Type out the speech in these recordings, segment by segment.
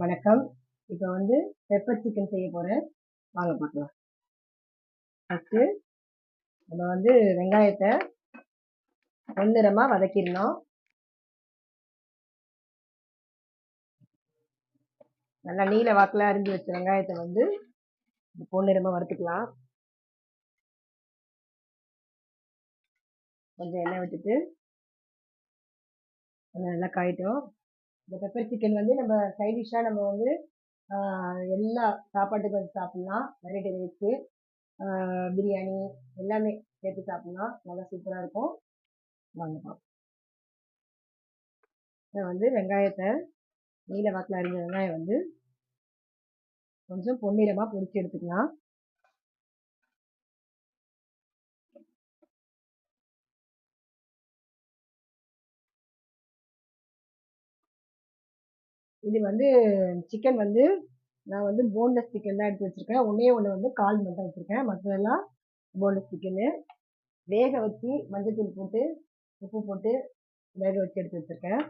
வணக்கம். இப்போ வந்து பெப்பர் சிக்கன் செய்ய போகிறேன் வாங்க பார்க்கலாம் ஃபஸ்ட்டு நம்ம வந்து வெங்காயத்தை பொன்னிறமாக வதக்கிடணும். நல்லா நீல வாக்கில் அரிஞ்சு வச்ச வெங்காயத்தை வந்து பொன்னிறமாக வறுத்துக்கலாம். கொஞ்சம் எண்ணெய் விட்டுட்டு நல்லா காயிட்டோம். இந்த பெப்பர் சிக்கன் வந்து நம்ம சைடிஷாக நம்ம வந்து எல்லா சாப்பாட்டுக்கும் வந்து சாப்பிட்லாம். வெரைட்டி ரைஸ்க்கு பிரியாணி எல்லாமே சேர்த்து சாப்பிட்லாம். நல்லா சூப்பராக இருக்கும். வாங்கப்பா நான் வந்து வெங்காயத்தை நீல வாக்கில் அரிஞ்ச வெங்காயம் வந்து கொஞ்சம் பொன்னிறமாக பொரித்து எடுத்துக்கலாம். இது வந்து சிக்கன் வந்து நான் வந்து போன்லெஸ் சிக்கன் தான் எடுத்து வச்சுருக்கேன். ஒன்றே ஒன்று வந்து கால் மட்டும் வச்சுருக்கேன். மற்றதெல்லாம் போன்லெஸ் சிக்கனு வேக வச்சு மஞ்சத்தூள் போட்டு உப்பு போட்டு வேக வச்சு எடுத்து வச்சுருக்கேன்.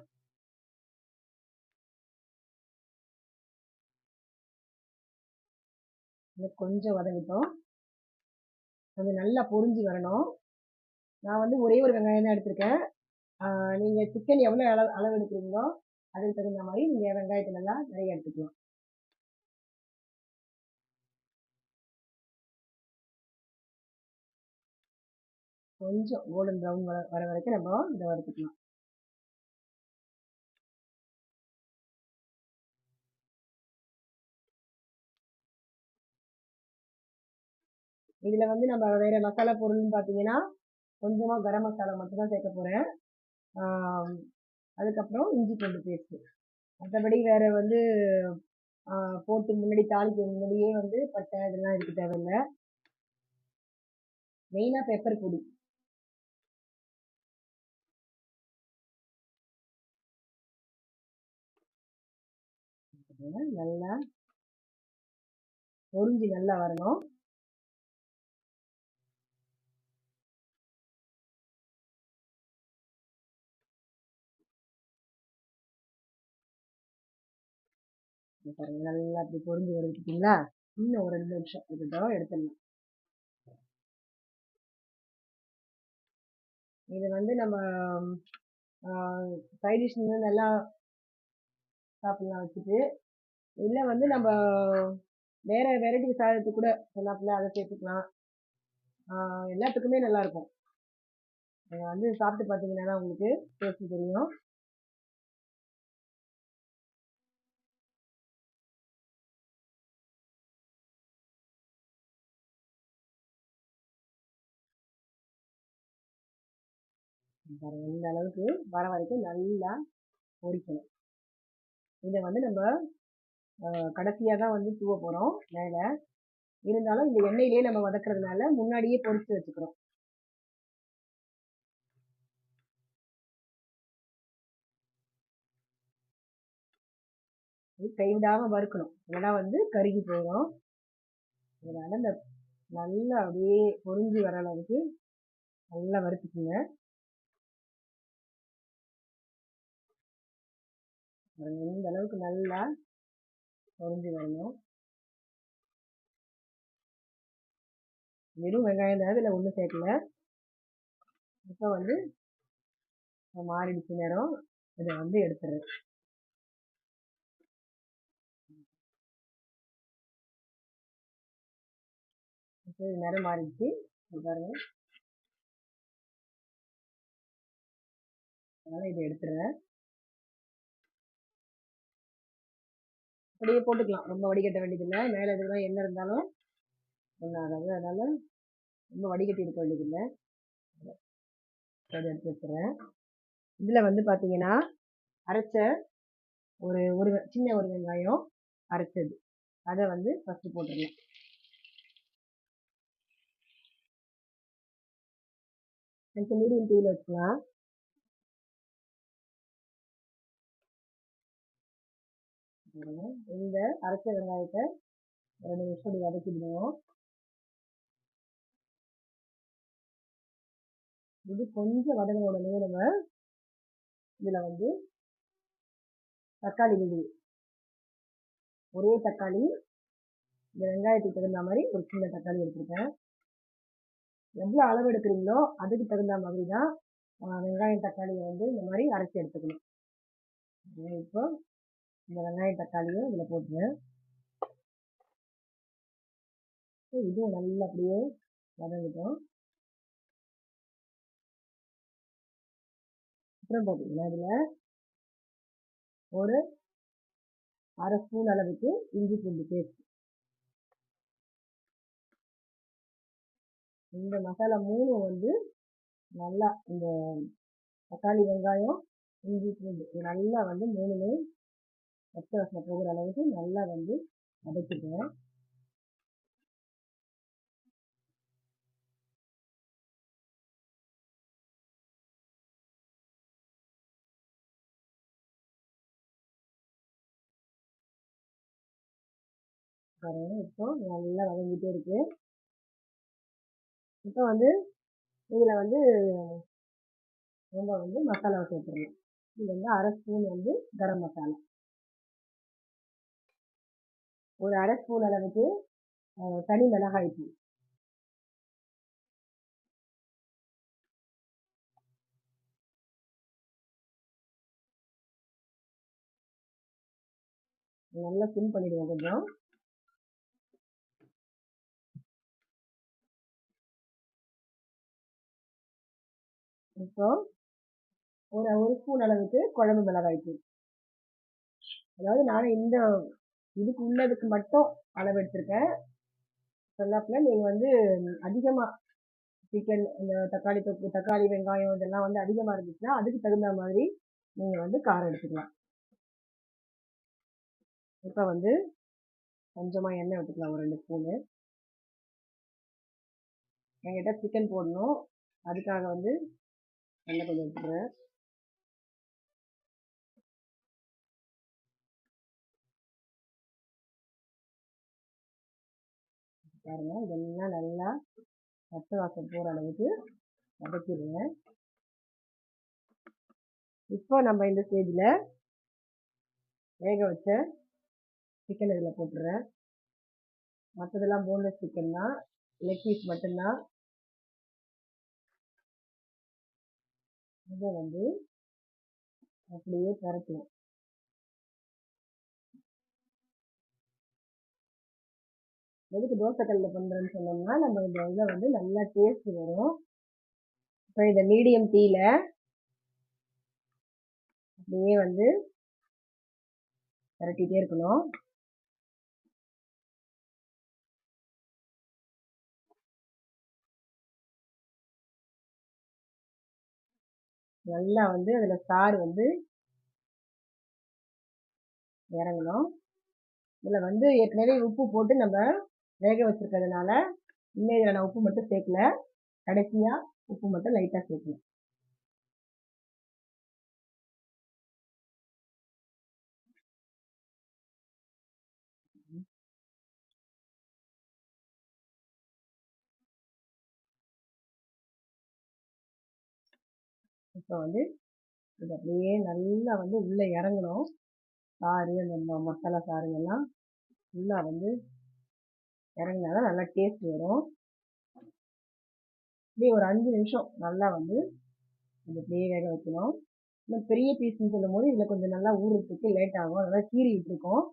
கொஞ்சம் வதங்கிட்டோம். கொஞ்சம் நல்லா பொரிஞ்சு வரணும். நான் வந்து ஒரே ஒரு வெங்காயம் தான் எடுத்திருக்கேன். நீங்கள் சிக்கன் எவ்வளோ அளவு அளவு எடுக்கிறீங்களோ அதுக்கு தகுந்த மாதிரி நீங்கள் வெங்காயத்தை நல்லா நிறைய எடுத்துக்கலாம். கொஞ்சம் கோல்டன் ப்ரௌன் வர வர வரைக்கும் நம்ம இதை வறுத்துக்கலாம். இதில் வந்து நம்ம வேறு மசாலா பொருள்னு பார்த்தீங்கன்னா கொஞ்சமாக கரம் மசாலா மட்டும்தான் சேர்க்க போகிறேன் அதுக்கப்புறம் இஞ்சி பூண்டு பேஸ்ட்டு மற்றபடி வேறு வந்து போட்டு முன்னாடி தாளிக்க முன்னாடியே வந்து பட்டை இதெல்லாம் இருக்க தேவையில்லை. மெயினாக பெப்பர் பொடி. நல்லா பொறிஞ்சு நல்லா வரணும். பாருங்க நல்லா அப்படி பொறிஞ்சு வருதுங்களா இன்னும் ஒரு ரெண்டு நிமிஷம். இருக்கட்டும் எடுத்துடலாம். இது வந்து நம்ம சைடிஷ் நல்லா சாப்பிடலாம் வச்சுட்டு. இல்லை வந்து நம்ம வேற வெரைட்டி சாதத்துக்கு கூட சொன்னாப்புல அதை சேர்த்துக்கலாம். எல்லாத்துக்குமே நல்லாயிருக்கும் நீங்கள் வந்து சாப்பிட்டு பார்த்தீங்கன்னா தான் உங்களுக்கு டேஸ்ட் தெரியும். பாருங்க இந்த அளவுக்கு வர வரைக்கும் நல்லா பொரிக்கணும். இதை வந்து நம்ம கடைசியாக தான் வந்து தூவ போகிறோம் மேலே. இருந்தாலும் இந்த எண்ணெயிலே நம்ம வதக்கிறதுனால முன்னாடியே பொரித்து வச்சுக்கிறோம். கைவிடாமல் வறுக்கணும். இல்லைனா வந்து கருகி போயிடும். அதனால் இந்த நல்லா அப்படியே பொறிஞ்சு வர அளவுக்கு நல்லா வறுத்துக்குங்க. இந்த அளவுக்கு நல்லா பொரிஞ்சு வரணும். வெறும் வெங்காயம் தான் இதில் ஒன்றும் சேர்க்கல. இப்போ வந்து மாறிடுச்சு நேரம். இதை வந்து எடுத்துடுறேன். நேரம் மாறிடுச்சு. பாருங்க. அதனால் இதை எடுத்துடுறேன். அப்படியே போட்டுக்கலாம். ரொம்ப வடிகட்ட வேண்டியதில்லை. மேலே எதுவும் எண்ணெய் இருந்தாலும் ஒன்றும் ஆகாது அதனால் ரொம்ப வடிகட்டி இருக்க வேண்டியதில்லை. அதை எடுத்து வச்சுறேன் இதில் வந்து பார்த்தீங்கன்னா அரைச்ச ஒரு ஒரு சின்ன ஒரு வெங்காயம் அரைச்சது. அதை வந்து ஃபஸ்ட்டு போட்டுடலாம். கொஞ்சம் மீடியம் தீயில் வச்சுக்கலாம். இந்த அரைச்ச வெங்காயத்தை ரெண்டு நிமிஷம் இப்படி வதக்கிடுவோம் இது கொஞ்சம் வதங்கின உடனே நம்ம இதில் வந்து தக்காளி விழுது ஒரே தக்காளி இந்த வெங்காயத்துக்கு தகுந்த மாதிரி ஒரு சின்ன தக்காளி எடுத்திருக்கேன். எவ்வளோ அளவு எடுக்கிறீங்களோ அதுக்கு தகுந்த மாதிரி தான் வெங்காயம் தக்காளியை வந்து இந்த மாதிரி அரைச்சி எடுத்துக்கணும். இப்போ இந்த வெங்காயம் தக்காளியை இதில் போட்டுருவேன் இதுவும் நல்லா அப்படியே வதங்கிட்டோம். அப்புறம் பார்த்தீங்கன்னா இதில் ஒரு அரை ஸ்பூன் அளவுக்கு இஞ்சி பூண்டு பேஸ்ட். இந்த மசாலா மூணும் வந்து நல்லா இந்த தக்காளி வெங்காயம் இஞ்சி பூண்டு நல்லா வந்து மூணுமே பச்சை வாசனை போகிற அளவுக்கு நல்லா வந்து வதக்கிட்டேன் பாருங்க இப்போ நல்லா வதங்கிட்டே இருக்கு. இப்போ வந்து இதில் வந்து நம்ம வந்து மசாலாவை சேர்த்துடலாம் இது வந்து அரை ஸ்பூன் வந்து கரம் மசாலா. ஒரு அரை ஸ்பூன் அளவுக்கு தனி மிளகாய் தூள். நல்லா சிம் பண்ணிடுவோம் கொஞ்சம். இப்போ ஒரு ஒரு ஸ்பூன் அளவுக்கு குழம்பு மிளகாய் தூள். அதாவது நானும் இந்த இதுக்கு உள்ளதுக்கு மட்டும் அளவு எடுத்திருக்கேன். சொல்லாப்புல நீங்கள் வந்து அதிகமாக சிக்கன் இந்த தக்காளி தொப்பு தக்காளி வெங்காயம் இதெல்லாம் வந்து அதிகமாக இருந்துச்சுன்னா அதுக்கு தகுந்த மாதிரி நீங்கள் வந்து காரம் எடுத்துக்கலாம். இப்போ வந்து கொஞ்சமாக எண்ணெய் விட்டுக்கலாம் ஒரு ரெண்டு ஸ்பூனு. என்கிட்ட சிக்கன் போடணும். அதுக்காக வந்து எண்ணெய் கொஞ்சம் எடுத்துக்கிறேன் பாருங்க. இதெல்லாம் நல்லா பச்சை வாசம் போகிற அளவுக்கு வதக்கிடுவேன் இப்போ நம்ம இந்த ஸ்டேஜில் வேக வச்ச சிக்கன் இதில் போட்டுறேன். மற்றதெல்லாம் போன்லெஸ் சிக்கன் தான் லெக் பீஸ் மட்டும்தான் இதை வந்து அப்படியே பரட்டணும். எதுக்கு தோசைக்கல்லில் பண்ணுறேன்னு சொன்னோம்னா நம்ம இந்த இதில் வந்து நல்லா டேஸ்ட் வரும். இப்போ இந்த மீடியம் டீயில் அப்படியே வந்து விரட்டிகிட்டே இருக்கணும். நல்லா வந்து அதில் சாறு வந்து இறங்கணும். இதில் வந்து ஏற்கனவே உப்பு போட்டு நம்ம வேக வச்சிருக்கிறதுனால இன்னும் இதில் நான் உப்பு மட்டும் சேர்க்கல. கடைசியாக உப்பு மட்டும் லைட்டாக சேர்க்கணும். இப்போ வந்து இது அப்படியே நல்லா வந்து உள்ளே இறங்கணும். சாறு அந்த மசாலா சாறுங்கெல்லாம் ஃபுல்லாக வந்து இறங்கினா தான் நல்லா டேஸ்ட் வரும். இப்படியே ஒரு அஞ்சு நிமிஷம் நல்லா வந்து அந்த அப்படியே வேக வைக்கணும். இன்னும் பெரிய பீஸ்னு சொல்லும் போது இதில் கொஞ்சம் நல்லா ஊறுறதுக்கு லேட் ஆகும். அதனால கீறி விட்டுருக்கோம்.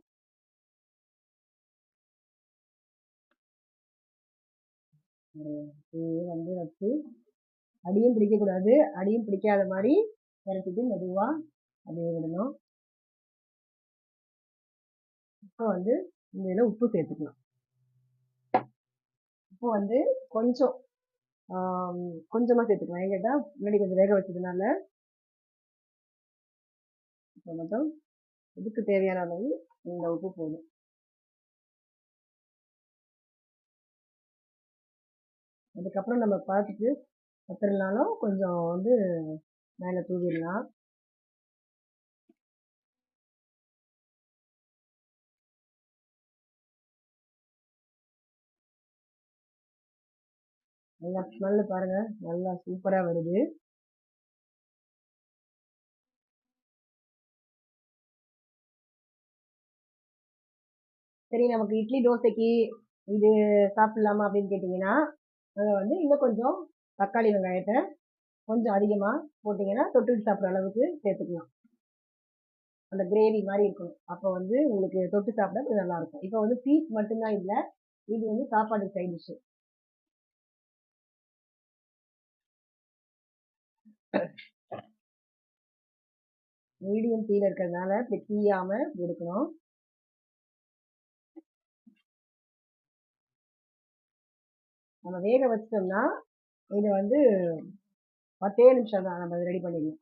வந்து வச்சு அடியும் பிடிக்கக்கூடாது. அடியும் பிடிக்காத மாதிரி இறக்கிட்டு மெதுவாக அப்படியே விடணும். இப்போ வந்து இந்த இதில் உப்பு சேர்த்துக்கலாம். உப்பு வந்து கொஞ்சம் கொஞ்சமாக சேர்த்துக்கலாம். ஏன் கேட்டால் முன்னாடி கொஞ்சம் வேக வச்சதுனால இப்போ மட்டும் இதுக்கு தேவையான அளவு இந்த உப்பு போதும். அதுக்கப்புறம் நம்ம பார்த்துட்டு பத்திரனாலும் கொஞ்சம் வந்து மேலே தூவிடலாம். நல்லா ஸ்மெல்லு பாருங்க. நல்லா சூப்பராக வருது. சரி நமக்கு இட்லி தோசைக்கு இது சாப்பிடலாமா அப்படின்னு கேட்டிங்கன்னா அதை வந்து இன்னும் கொஞ்சம் தக்காளி வெங்காயத்தை கொஞ்சம் அதிகமாக போட்டிங்கன்னா தொட்டுட்டு சாப்பிட்ற அளவுக்கு சேர்த்துக்கலாம். அந்த கிரேவி மாதிரி இருக்கணும். அப்போ வந்து உங்களுக்கு தொட்டு சாப்பிட கொஞ்சம் நல்லா இருக்கும். இப்போ வந்து பீஸ் மட்டும்தான் இல்லை இது வந்து சாப்பாடு சைட் டிஷ்ஷு மீடியம் தீல இருக்கிறதுனால இப்படி தீயாம எடுக்கணும். நம்ம வேக வச்சிட்டோம்னா இது வந்து பத்தே நிமிஷம் தான் நம்ம ரெடி பண்ணிடலாம்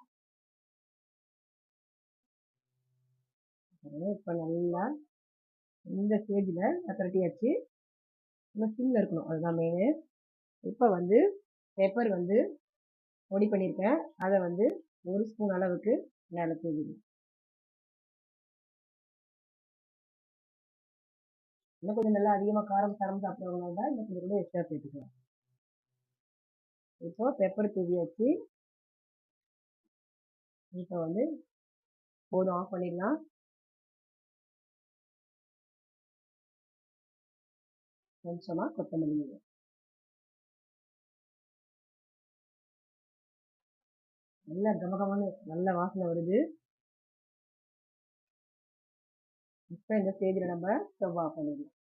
இப்போ நல்லா இந்த ஸ்டேஜில் கரட்டியாச்சு இன்னும் சிம்மில் இருக்கணும். அதுதான் மெயின் இப்போ வந்து பெப்பர் வந்து பொடி பண்ணியிருக்கேன் அதை வந்து ஒரு ஸ்பூன் அளவுக்கு மேலே தூவிடும் இன்னும் கொஞ்சம் நல்லா அதிகமாக காரம் தரம் சாப்பிட்றவங்க தான் இன்னும் கொஞ்சம் கூட எக்ஸ்ட்ரா சேர்த்துக்கலாம். இப்போ பெப்பர் தூவியாச்சு இப்போ வந்து போதும் ஆஃப் பண்ணிடலாம். கொஞ்சமாக கொத்தமல்லி நல்ல கமகமான நல்ல வாசனை வருது. இப்போ இந்த ஸ்டேஜில் நம்ம ஸ்டவ் ஆஃப் பண்ணிடலாம்.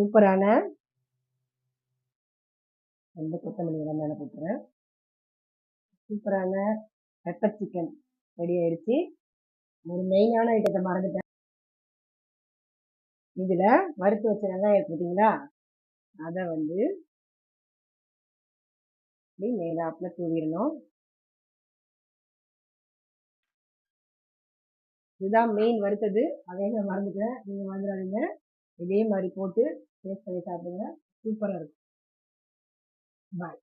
சூப்பரான ரெண்டு கொத்தமல்லி இலை மேலே போட்டுறேன். சூப்பரான பெப்பர் சிக்கன் ரெடி ஆயிடுச்சு. ஒரு மெயினான ஐட்டத்தை மறந்துட்டேன். இதில் வறுத்து வச்ச வெங்காயம் பார்த்தீங்களா அதை வந்து இப்படி மேலாப்பில் தூவிடணும். இதுதான் மெயின் வறுத்தது. அதே நான் மறந்துட்டேன். நீங்கள் மறந்துடாதீங்க. இதே மாதிரி போட்டு டேஸ்ட் பண்ணி சாப்பிடுங்க. சூப்பராக இருக்கும். பாய்